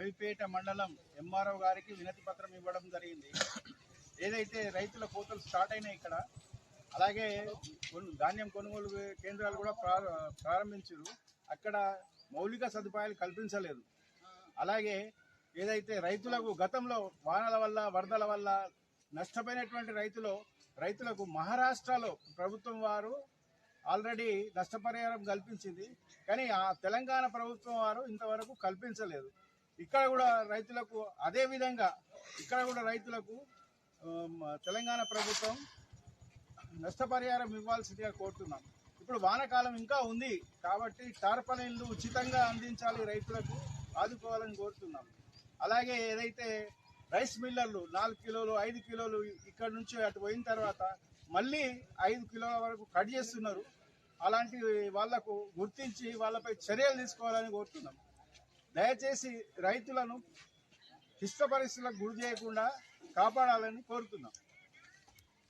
రవిపేట మండలం ఎంఆర్ఓ గారికి వినతి పత్రం ఇవ్వడం జరిగింది. ఏదైతే రైతుల కోతలు స్టార్ట్ అయినాయి ఇక్కడ అలాగే ధాన్యం కొనుగోలు కేంద్రాలు కూడా ప్రారంభించారు. అక్కడ మౌలిక సదుపాయాలు కల్పించలేదు. అలాగే ఏదైతే రైతులకు గతంలో వానల వల్ల వరదల వల్ల నష్టపోయినటువంటి రైతులు రైతులకు మహారాష్ట్రలో ప్రభుత్వం వారు ఆల్రెడీ నష్టపరిహారం కల్పించింది. కానీ ఆ తెలంగాణ ప్రభుత్వం వారు ఇంతవరకు కల్పించలేదు. ఇక్కడ కూడా రైతులకు అదే విధంగా ఇక్కడ కూడా రైతులకు తెలంగాణ ప్రభుత్వం నష్టపరిహారం ఇవ్వాల్సిందిగా కోరుతున్నాం. ఇప్పుడు వానకాలం ఇంకా ఉంది కాబట్టి టార్పలిన్లు ఉచితంగా అందించాలి రైతులకు ఆదుకోవాలని కోరుతున్నాం. అలాగే ఏదైతే రైస్ మిల్లర్లు నాలుగు కిలోలు ఐదు కిలోలు ఇక్కడ నుంచి అటు పోయిన తర్వాత మళ్ళీ ఐదు కిలోల వరకు కట్ చేస్తున్నారు. అలాంటి వాళ్ళకు గుర్తించి వాళ్ళపై చర్యలు తీసుకోవాలని కోరుతున్నాం. దయచేసి రైతులను క్లిష్ట పరిస్థితులకు గురి చేయకుండా కాపాడాలని కోరుతున్నాం.